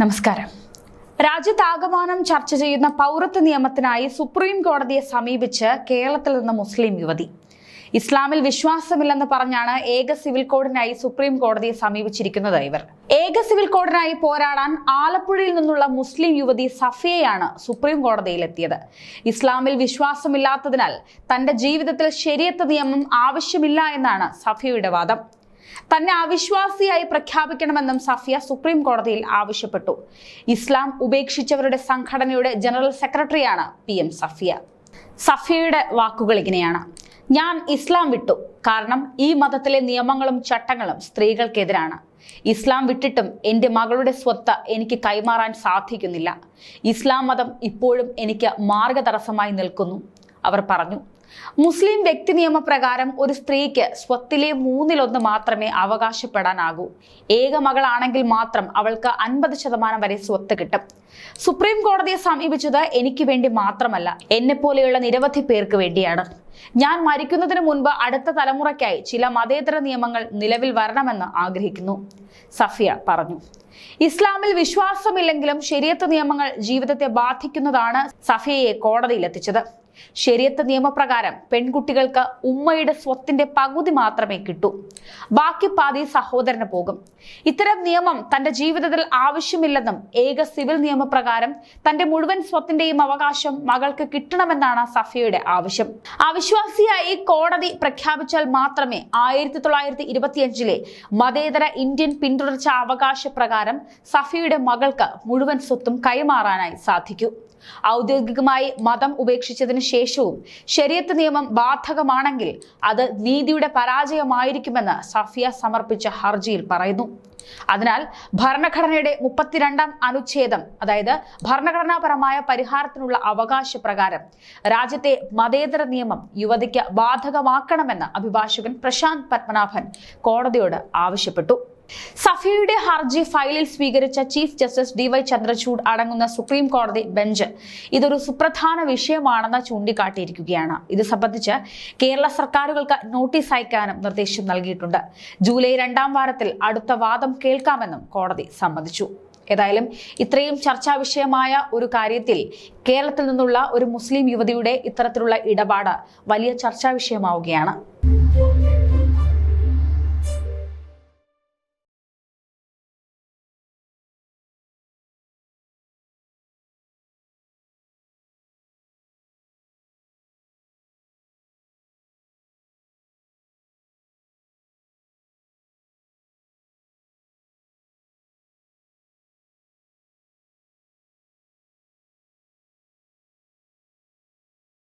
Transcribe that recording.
നമസ്കാരം. രാജ്യത്താകമാനം ചർച്ച ചെയ്യുന്ന പൗരത്വ നിയമത്തിനായി സുപ്രീം കോടതിയെ സമീപിച്ച് കേരളത്തിൽ നിന്ന് മുസ്ലിം യുവതി. ഇസ്ലാമിൽ വിശ്വാസമില്ലെന്ന് പറഞ്ഞാണ് ഏക സിവിൽ കോഡിനായി സുപ്രീം കോടതിയെ സമീപിച്ചിരിക്കുന്നത് ഇവർ. ഏക സിവിൽ കോഡിനായി പോരാടാൻ ആലപ്പുഴയിൽ നിന്നുള്ള മുസ്ലിം യുവതി സഫിയയാണ് സുപ്രീം കോടതിയിൽ എത്തിയത് ഇസ്ലാമിൽ വിശ്വാസമില്ലാത്തതിനാൽ തന്റെ ജീവിതത്തിൽ ശരിയത്ത് നിയമം ആവശ്യമില്ല എന്നാണ് സഫിയയുടെ വാദം. തന്നെ അവിശ്വാസിയായി പ്രഖ്യാപിക്കണമെന്നും സഫിയ സുപ്രീം കോടതിയിൽ ആവശ്യപ്പെട്ടു. ഇസ്ലാം ഉപേക്ഷിച്ചവരുടെ സംഘടനയുടെ ജനറൽ സെക്രട്ടറിയാണ് പി എം സഫിയ. സഫിയയുടെ വാക്കുകൾ ഇങ്ങനെയാണ്. ഞാൻ ഇസ്ലാം വിട്ടു. കാരണം ഈ മതത്തിലെ നിയമങ്ങളും ചട്ടങ്ങളും സ്ത്രീകൾക്കെതിരാണ്. ഇസ്ലാം വിട്ടിട്ടും എന്റെ മകളുടെ സ്വത്ത് എനിക്ക് കൈമാറാൻ സാധിക്കുന്നില്ല. ഇസ്ലാം മതം ഇപ്പോഴും എനിക്ക് മാർഗതടസ്സമായി നിൽക്കുന്നു അവർ പറഞ്ഞു. മുസ്ലിം വ്യക്തി നിയമപ്രകാരം ഒരു സ്ത്രീക്ക് സ്വത്തിലെ മൂന്നിലൊന്ന് മാത്രമേ അവകാശപ്പെടാനാകൂ. ഏക മകളാണെങ്കിൽ മാത്രം അവൾക്ക് അൻപത് ശതമാനം വരെ സ്വത്ത് കിട്ടും. സുപ്രീം കോടതിയെ സമീപിച്ചത് എനിക്ക് വേണ്ടി മാത്രമല്ല എന്നെ പോലെയുള്ള നിരവധി പേർക്ക് വേണ്ടിയാണ്. ഞാൻ മരിക്കുന്നതിന് മുൻപ് അടുത്ത തലമുറയ്ക്കായി ചില മതേതര നിയമങ്ങൾ നിലവിൽ വരണമെന്ന് ആഗ്രഹിക്കുന്നു. സഫിയ പറഞ്ഞു. ഇസ്ലാമിൽ വിശ്വാസമില്ലെങ്കിലും ശരിയത്ത് നിയമങ്ങൾ ജീവിതത്തെ ബാധിക്കുന്നതാണ് സഫിയയെ കോടതിയിലെത്തിച്ചത് ശരിയത്ത് നിയമപ്രകാരം പെൺകുട്ടികൾക്ക് ഉമ്മയുടെ സ്വത്തിന്റെ പകുതി മാത്രമേ കിട്ടൂ. ബാക്കി പാതി സഹോദരന് പോകും. ഇത്തരം നിയമം തന്റെ ജീവിതത്തിൽ ആവശ്യമില്ലെന്നും ഏക സിവിൽ നിയമപ്രകാരം തന്റെ മുഴുവൻ സ്വത്തിന്റെയും അവകാശം മകൾക്ക് കിട്ടണമെന്നാണ് സഫിയയുടെ ആവശ്യം. അവിശ്വാസിയായി കോടതി പ്രഖ്യാപിച്ചാൽ മാത്രമേ ആയിരത്തി തൊള്ളായിരത്തി ഇരുപത്തിയഞ്ചിലെ മതേതര ഇന്ത്യൻ പിന്തുടർച്ച അവകാശ പ്രകാരം സഫിയുടെ മകൾക്ക് മുഴുവൻ സ്വത്തും കൈമാറാനായി സാധിക്കൂ. ഔദ്യോഗികമായി മതം ഉപേക്ഷിച്ചതിന് ശേഷവും ശരിയത്ത് നിയമം ബാധകമാണെങ്കിൽ അത് നീതിയുടെ പരാജയമായിരിക്കുമെന്ന് സഫിയ സമർപ്പിച്ച ഹർജിയിൽ പറയുന്നു. അതിനാൽ ഭരണഘടനയുടെ മുപ്പത്തിരണ്ടാം അനുച്ഛേദം അതായത് ഭരണഘടനാപരമായ പരിഹാരത്തിനുള്ള അവകാശ പ്രകാരം രാജ്യത്തെ മതേതര നിയമം യുവതിക്ക് ബാധകമാക്കണമെന്ന് അഭിഭാഷകൻ പ്രശാന്ത് പത്മനാഭൻ കോടതിയോട് ആവശ്യപ്പെട്ടു. സഫിയയുടെ ഹർജി ഫയലിൽ സ്വീകരിച്ച chief justice D Y Chandrachud അടങ്ങുന്ന സുപ്രീം കോടതി ബെഞ്ച് ഇതൊരു സുപ്രധാന വിഷയമാണെന്ന് ചൂണ്ടിക്കാട്ടിയിരിക്കുകയാണ്. ഇത് സംബന്ധിച്ച് കേരള സർക്കാരുകൾക്ക് നോട്ടീസ് അയക്കാനും നിർദ്ദേശം നൽകിയിട്ടുണ്ട്. ജൂലൈ രണ്ടാം വാരത്തിൽ അടുത്ത വാദം കേൾക്കാമെന്നും കോടതി സമ്മതിച്ചു. ഏതായാലും ഇത്രയും ചർച്ചാ വിഷയമായ ഒരു കാര്യത്തിൽ കേരളത്തിൽ നിന്നുള്ള ഒരു മുസ്ലിം യുവതിയുടെ ഇത്തരത്തിലുള്ള ഇടപാട് വലിയ ചർച്ചാ വിഷയമാവുകയാണ്.